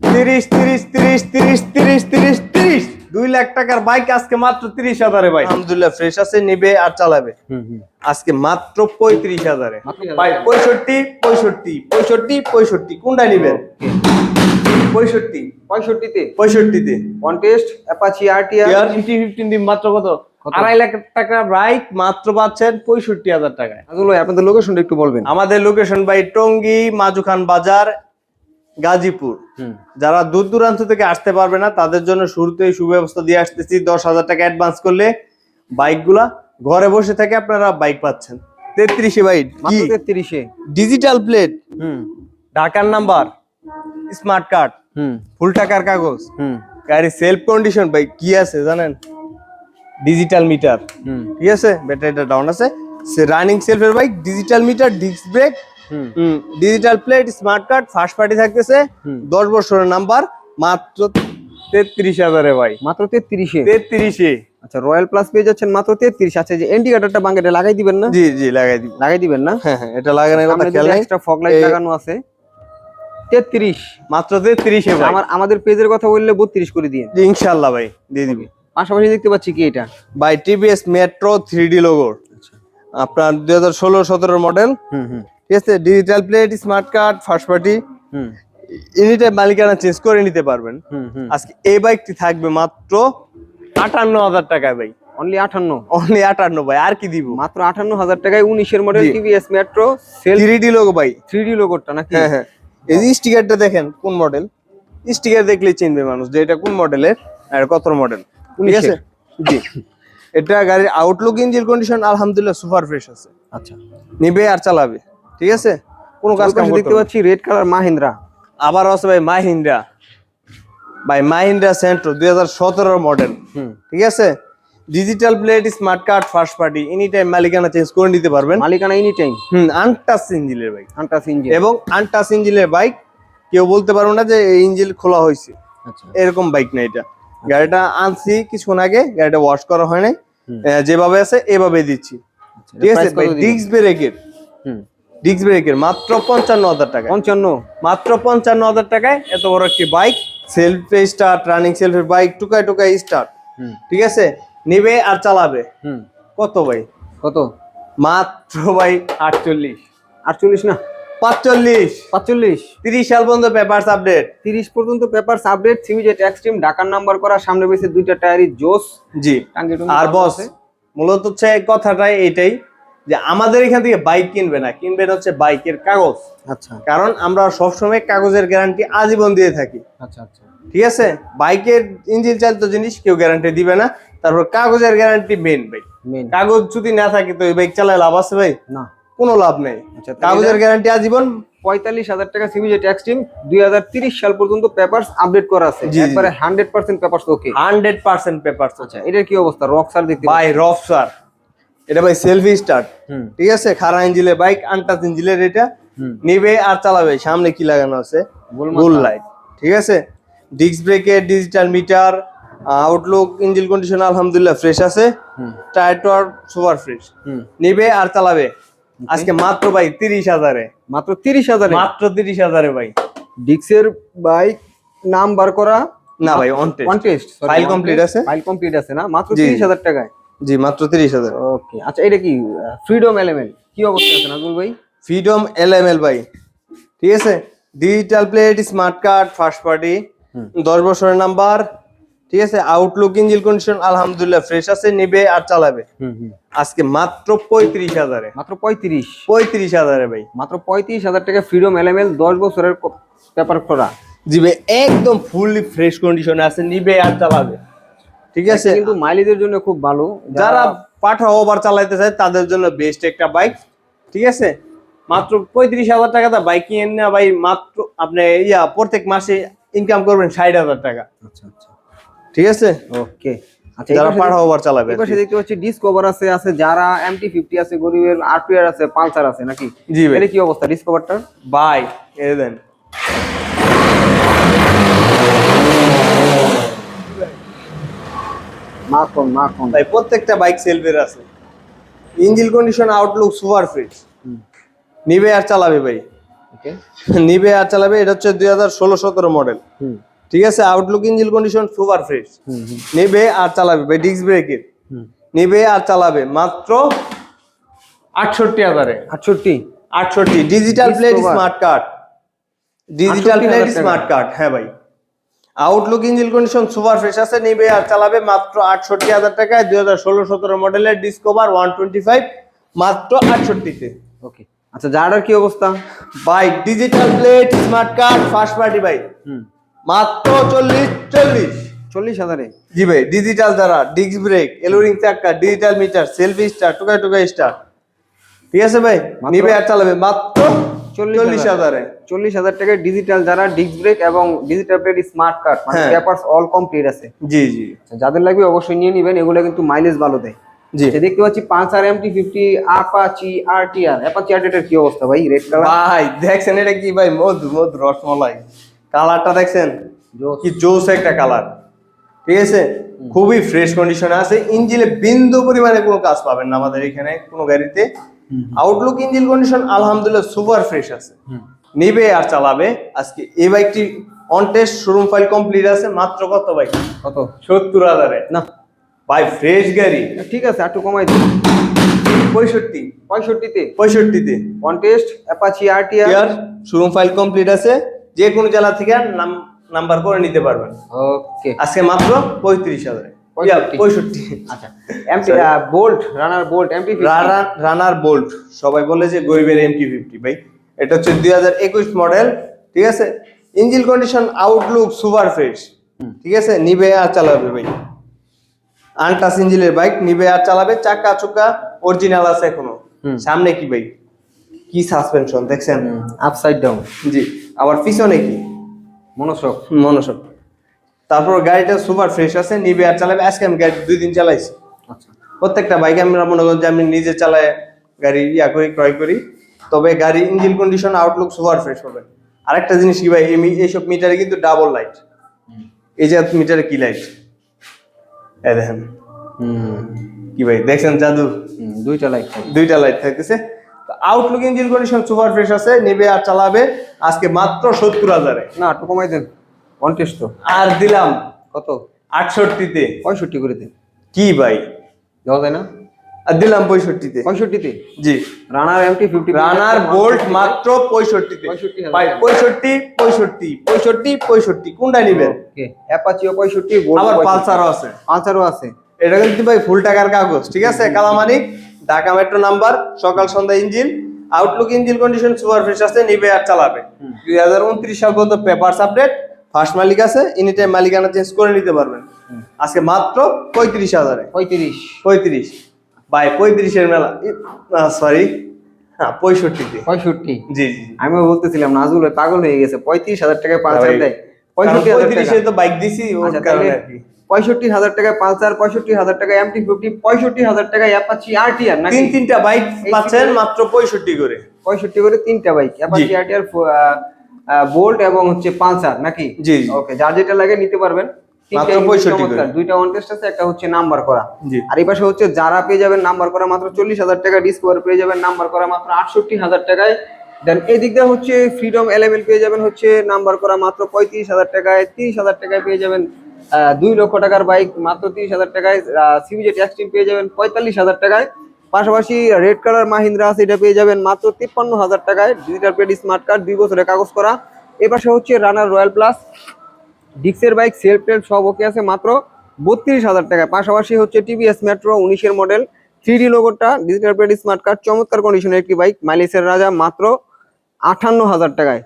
তিরিশ তিরিশ তিরিশ তিরিশ তিরিশ তিরিশ তিরিশ। দুই লাখ টাকার বাইক আজকে মাত্র তিরিশ হাজারে ভাই। আলহামদুলিল্লাহ ফ্রেশ আছে নিবে আর চালাবে। আজকে মাত্র পঁয়ত্রিশ হাজারে। ভাই পঁয়ষট্টি পঁয়ষট্টি পঁয়ষট্টি পঁয়ষট্টি। কোনটা নিবেন? পঁয়ষট্টি। পঁয়ষট্টিতে? পঁয়ষট্টিতে। Apache RTR year fifty fifteen দিন মাত্র কত? আড়াই লাখ বাইক মাত্র পাচ্ছেন পঁয়ষট্টি হাজার টাকায়। আপনাদের লোকেশনটা একটু বলবেন। আমাদের লোকেশন ভাই টঙ্গী মাজুখান বাজার গাজীপুর। যারা দূর দূরান্ত থেকে আসতে পারবে না তাদের জন্য শুরুতেই সুব্যবস্থা দিয়ে আসতেছি। দশ হাজার টাকা অ্যাডভান্স করলে বাইকগুলা ঘরে বসে থেকে আপনারা বাইক পাচ্ছেন। তেত্রিশে বাইক তেত্রিশে। ডিজিটাল প্লেট হুম। ঢাকার নাম্বার স্মার্ট কার্ড হুম। ফুল টাকার কাগজ। হুম। গাড়ি সেলফ কন্ডিশন ভাই কি আছে জানেন? ডিজিটাল মিটার হুম। ঠিক আছে? ব্যাটারিটা ডাউন আছে। সে রানিং সেলফের bike digital meter disc brake digital plate smart card first party থাকতেছে। দশ বছরের নাম্বার মাত্র তেত্রিশ হাজারে ভাই। মাত্র তেত্রিশে? তেত্রিশে। আচ্ছা রয়্যাল প্লাস পেয়ে যাচ্ছেন মাত্র তেত্রিশ। আচ্ছা এই যে ইন্ডিকেটরটা বাঙ্গেটা লাগাই দিবেন না? জি জি লাগাই দিব। লাগাই দিবেন না? হ্যাঁ হ্যাঁ এটা লাগানোর কথা খেয়াল নাই। এক্সট্রা ফগ লাইট লাগানো আছে। তেত্রিশ। মাত্র তেত্রিশে ভাই। আমার আমাদের পেজের কথা বললে বত্রিশ করে দিয়ে জি, ইনশাল্লাহ ভাই দিয়ে দিবি। পাশাপাশি দেখতে পাচ্ছি কি এটা? By TVS Metro three D লোগোর আপনার দুই হাজার ষোলো সতেরো মডেল হুম হুম। ঠিক আছে digital plate smart card first party হুম। এনিটাইম মালিকানা চেঞ্জ করে নিতে পারবেন। আজকে এই বাইকটি থাকবে মাত্র আটান্ন হাজার টাকায় ভাই। অনলি আটান্ন। অনলি আটান্ন ভাই আর কি দিব? মাত্র আটান্ন হাজার টাকায় উনিশের model. TVS Metro sell three D logo ভাই। থ্রি ডি লোগোটা নাকি? হ্যাঁ হ্যাঁ। এই যে স্টিকারটা দেখেন কোন মডেল স্টিকার দেখলেই চিনবে মানুষ যে এটা কোন মডেলের আর কত মডেল ঠিক আছে? জি। এটা গাড়ির আউটলুক ইঞ্জিন কন্ডিশন আলহামদুলিল্লাহ সুপার ফ্রেশ আছে। আচ্ছা। নিবে আর চালাবে। ঠিক আছে? কোন কাজ কাম দেখতে পাচ্ছি রেড কালার মাহিন্দ্রা। আবার আছে ভাই মাহিন্দ্রা। ভাই মাহিন্দ্রা সেন্ট্রো দুই হাজার সতেরো মডেল ঠিক আছে? Digital plate smart card first party any time মালিকানা চেঞ্জ করে নিতে পারবেন। মালিকানা এনি টাইম হুম আনটাচ ইঞ্জিনের বাইক আন্টাস ইঞ্জিন এবং আনটাচ ইঞ্জিনের বাইক কেউ বলতে পারব না যে এই ইঞ্জিন খোলা হয়েছে। আচ্ছা। এরকম বাইক না এটা। গাড়িটা আনছি কিছুক্ষণ আগে গাড়িটা ওয়াশ করা হয় নাই। যেভাবে আছে এভাবে দিচ্ছি। আচ্ছা, ঠিক আছে ডিস্ক ব্রেকের হুম। ডিস্ক ব্রেকের মাত্র পঞ্চান্ন হাজার টাকা পঞ্চান্ন। মাত্র পঞ্চান্ন হাজার টাকায় এত বড় একটি বাইক সেলফ স্টার্ট রানিং সেলফের বাইক টুকাই টুকাই স্টার্ট হুম। ঠিক আছে? নিবে আর চালাবে। হুম। কত ভাই? কত? মাত্র ভাই আটচল্লিশ। আটচল্লিশ না পাঁচচল্লিশ। পাঁচচল্লিশ। তিরিশ সাল পর্যন্ত পেপারস আপডেট তিরিশ পর্যন্ত পেপারস আপডেট এক্সট্রিম ঢাকার নাম্বার করা সামনে বেসে দুইটা টায়ারই জোস। জি। আর বস মূলত হচ্ছে কথাটাই এটাই যে আমাদের এখান থেকে বাইক কিনবে না কিনবেন হচ্ছে বাইকের কাগজ। আচ্ছা। কারণ আমরা সবসময় কাগজের গ্যারান্টি আজীবন দিয়ে থাকি। আচ্ছা আচ্ছা। ঠিক আছে? বাইকের ইঞ্জিন চালিত জিনিস কেউ গ্যারান্টি দিবে না তারপর কাগজের গ্যারান্টি মেন ভাই কাগজ যদি না থাকে তো এই বাইক চালায় লাভ আছে ভাই? না। কোনো লাভ নেই। আচ্ছা কাগজের গ্যারান্টি আজীবন পঁয়তাল্লিশ হাজার টাকা সিমিজেট এক্সট্রিম দুই হাজার তিরিশ সাল পর্যন্ত পেপার আপডেট করা আছে। একবারে hundred percent paper okay hundred percent paper আচ্ছা এটার কি অবস্থা? রকসার দেখতে বাই রফ স্যার এটা ভাই সেলফি স্টার্ট ঠিক আছে? খারা ইঞ্জিনের বাইক আনটাচ ইঞ্জিনের এটা। নিবে আর চালাবে। সামনে কি লাগানো আছে? গোল লাইট ঠিক আছে? ডিস্ক ব্রেকের digital meter outlook engine condition আলহামদুলিল্লাহ ফ্রেশ আছে। টায়ার টায়ার সুপার ফ্রেশ নিবে আর চালাবে। আজকে মাত্র ভাই তিরিশ হাজারে। মাত্র তিরিশ হাজারে? মাত্র তিরিশ হাজারে ভাই। ডিক্সের বাইক নাম বার করা? না ভাই ওয়ান টেস্ট File complete আছে? ফাইল কমপ্লিট আছে না? মাত্র তিরিশ। হাজার টাকায়? জি মাত্র তিরিশ হাজার। ওকে আচ্ছা এটা কি ফ্রিডম এলিমেন্ট কি অবস্থা আছে নাজমুল ভাই? ফ্রিডম এল এম এল ভাই ঠিক আছে? Digital plate smart card first party হুম। দশ বছরের নাম্বার ঠিক আছে? আউটলুক ইঞ্জিন কন্ডিশন আলহামদুলিল্লাহ ফ্রেশ আছে নিবে আর চালাবে। হুম হুম। আজকে মাত্র পঁয়ত্রিশ হাজারে। মাত্র পঁয়ত্রিশ? পঁয়ত্রিশ হাজারে ভাই। মাত্র পঁয়ত্রিশ হাজার টাকা ফ্রিডম এলিমেন্ট দশ বছরের পেপার করা জি ভাই একদম ফুললি ফ্রেশ কন্ডিশনে আছে নিবে আর চালাবে। ঠিক আছে? কিন্তু মাইলেজের জন্য খুব ভালো। যারা পাঠা ওভার চালাইতে চায় তাদের জন্য বেস্ট একটা বাইক ঠিক আছে? মাত্র পঁয়ত্রিশ হাজার টাকা তা বাইক কিনে না ভাই মাত্র আপনি ইয়া প্রত্যেক মাসে ইনকাম করবেন ষাট হাজার টাকা। আচ্ছা আচ্ছা। ঠিক আছে? ওকে আচ্ছা যারা পাঠা ওভার চালাবে দেখতে পাচ্ছি ডিসকভার আছে আছে যারা এমটি ফিফটি আছে গরিবের আরপিআর আছে পালসার আছে নাকি? জি ভাই। এটা কি অবস্থা ডিসকভারটার বাই এ দেন। মাখন মাখন। ভাই প্রত্যেকটা বাইক সেলফের আছে। Engine condition outlook super fresh নিবে আর চালাবে ভাই। নিবে আর চালাবে এটা হচ্ছে দুই হাজার ষোলো সতেরো মডেল ঠিক আছে? Outlook engine condition super fresh নেবে আর চালাবে ভাই ডিস্ক ব্রেকের নেবে আর চালাবে মাত্র আটষট্টি হাজারে। আটষট্টি? আটষট্টি। Digital plate smart card digital 68,000 plate smart card হ্যাঁ ভাই। Outlook engine condition super fresh আছে নিবে আর চালাবে মাত্র আটষট্টি হাজার টাকায় দুই হাজার ষোলো সতেরো মডেলের ডিসকভার ওয়ান টোয়েন্টি ফাইভ মাত্র আটষট্টিতে। ওকে আচ্ছা জারার কি অবস্থা? Bike digital plate smart card first party bike হুম। মাত্র চল্লিশ চল্লিশ। চল্লিশ হাজারে? জি ভাই ডিজিটাল দ্বারা ডিস্ক ব্রেক এলোরিং চাক্কা ডিজিটাল মিটার সেলফি স্টার টুকাই টুকাই স্টার ঠিক আছে ভাই? নিবে আর চালাবে মাত্র চল্লিশ হাজারে। চল্লিশ হাজার। টাকায় ডিজিটাল যারা ডিস্ক ব্রেক এবং ডিজিটাল প্লেট স্মার্ট কার্ড মানে। পেপারস অল কমপ্লিট আছে। জি জি। আচ্ছা, যাদের লাগবে অবশ্যই নিয়ে নেবেন এগুলো কিন্তু মাইলেজ ভালো দেয়। জি। আচ্ছা, দেখতে পাচ্ছি পাঁচার MT fifty Apache R T R Apache R কি অবস্থা ভাই? রেড কালার ভাই দেখছেন এটা কি ভাই? মধু মধু রসমলাই। কালারটা দেখছেন? কি জোস একটা কালার ঠিক আছে? খুবই ফ্রেশ কন্ডিশনে আছে। ইঞ্জিনে বিন্দু পরিমাণে কোনো কাজ পাবেন না আমাদের এখানে কোনো গাড়িতে। আউটলুক ইঞ্জিন কন্ডিশন আলহামদুলিল্লাহ সুপার ফ্রেশ আছে। নিবে আর চালাবে। আজকে এই বাইকটি on test showroom file complete আছে। মাত্র কত বাইক? কত? সত্তর হাজারে। না। ভাই ফ্রেশ গাড়ি। ঠিক আছে একটু কমাই দিন পঁয়ষট্টি। পঁয়ষট্টিতে? পঁয়ষট্টিতে। Contest Apache R T R showroom file complete আছে। যে কোনো জেলা থেকে নাম নাম্বার করে নিতে পারবেন। ওকে আজকে মাত্র পঁয়ত্রিশ হাজারে। পঁয়ষট্টি। পঁয়ষট্টি। আচ্ছা MT Bolt Runner Bolt MT Runner Runner Bolt সবাই বলে যে গরিবের এমটি ফিফটি ভাই। এটা হচ্ছে দুই হাজার একুশ মডেল ঠিক আছে? Engine condition outlook super fresh ঠিক আছে? নিবে আর চালাবে ভাই। আনটাস ইঞ্জিনের বাইক নিবে আর চালাবে চাকা চুকা অরিজিনাল আছে এখনও। সামনে কি ভাই? কি সাসপেনশন দেখছেন? আপসাইড ডাউন জি। আবার পিছনে কি? মনোসক। মনোসব তারপর গাড়িটা সুপার ফ্রেশ আছে নিবে আর চালাবে। আজকে আমি গাড়ি দুই দিন চালাইছি। আচ্ছা। প্রত্যেকটা বাইক আমরা মনে করি যে আমি নিজে চালাই গাড়ি ইয়া করি ক্রয় করি। তবে গাড়ি engine condition outlook super fresh হবে। আরেকটা জিনিস কি ভাই এই এইসব মিটারে কিন্তু ডাবল লাইট এই যে মিটারে কি লাইট এই দেখেন। কি ভাই দেখছেন জাদু? দুইটা লাইট দুইটা লাইট থাকতেছে। Outlook engine condition super fresh আছে নেবে আর চালাবে। আজকে মাত্র সত্তর হাজারে। না একটু কমাই দেন। তো। আর দিলাম কত? আটষট্টিতে। পঁয়ষট্টি করে দেন কি ভাই? দেওয়া যায় না? আর দিলাম পঁয়ষট্টিতে। পঁয়ষট্টিতে? জি। Runner MT fifty Runner Bolt মাত্র পঁয়ষট্টিতে। 65,000 ভাই পঁয়ষট্টি পঁয়ষট্টি পঁয়ষট্টি পঁয়ষট্টি। কোনটা নিবেন? অ্যাপাচিও পঁয়ষট্টি আবার পালসারও আছে। পালসারও আছে। এটা কিন্তু ভাই ফুল টাকার কাগজ ঠিক আছে? কালামানিক ঢাকা মেট্রো নাম্বার সকাল সন্ধ্যা engine outlook engine condition super fresh আছে নিবে আর চালাবে। দুই হাজার উনত্রিশ সাল পর্যন্ত পেপারস আপডেট ফার্স্ট মালিক আছে এনি টাইম মালিকানা চেঞ্জ করে নিতে পারবেন। আজকে মাত্র পঁয়ত্রিশ হাজারে। পঁয়ত্রিশ। পঁয়ত্রিশ। ভাই পঁয়ত্রিশের মেলা। সরি হ্যাঁ পঁয়ষট্টিতে পঁয়ষট্টি। জি জি আমিও বলতেছিলাম নাজুল পাগল হয়ে গেছে। পঁয়ত্রিশ হাজার টাকায় পালসার দেয়। পঁয়ষট্টি পঁয়ত্রিশে তো বাইক দিছি ওর আচ্ছা, কারণে আর কি। পঁয়ষট্টি হাজার টাকায় পালসার পঁয়ষট্টি হাজার টাকায় এমটি ফিফটি পঁয়ষট্টি হাজার টাকায় অ্যাপাচি আর টি তিন তিনটা বাইক পাচ্ছেন মাত্র পঁয়ষট্টি করে। পঁয়ষট্টি করে তিনটা bike Apache R T R Bolt এবং হচ্ছে পালসার নাকি? জি। ওকে যার যেটা লাগে নিতে পারবেন। মাত্র 65 করে। দুইটা ওয়ান টেস্ট আছে একটা হচ্ছে নাম্বার করা। আর এই পাশে হচ্ছে যারা পেয়ে যাবেন নাম্বার করা মাত্র চল্লিশ হাজার টাকা ডিসকভার পেয়ে যাবেন নাম্বার করা মাত্র আটষট্টি হাজার টাকায়। দেন এই দিক দিয়ে হচ্ছে ফ্রিডম এলেভেল পেয়ে যাবেন হচ্ছে নাম্বার করা মাত্র পঁয়ত্রিশ হাজার টাকায়। তিরিশ হাজার টাকায় পেয়ে যাবেন আহ, দুই লক্ষ টাকার বাইক মাত্র তিরিশ হাজার টাকায়। সিবিজেট এক্সট্রিম পেয়ে যাবেন পঁয়তাল্লিশ হাজার টাকায়। পাশাপাশি রেড কালার মাহিন্দ্রা আছে, এটা পেয়ে যাবেন মাত্র তিপ্পান্ন হাজার টাকায়। ডিজিটাল প্লেট স্মার্ট কার্ড দুই বছরের কাগজ করা। এ পাশে হচ্ছে রানার রয়্যাল প্লাস ডিক্সের বাইক সেলফ টেলফ সব ওকে আছে, মাত্র বত্রিশ হাজার টাকায়। পাশাপাশি হচ্ছে টিভিএস মেট্রো উনিশের মডেল থ্রি ডি লোগোটা ডিজিটাল প্লেট স্মার্ট কার্ড চমৎকার কন্ডিশনের একটি বাইক মাইলেজের রাজা, মাত্র আটান্ন হাজার টাকায়।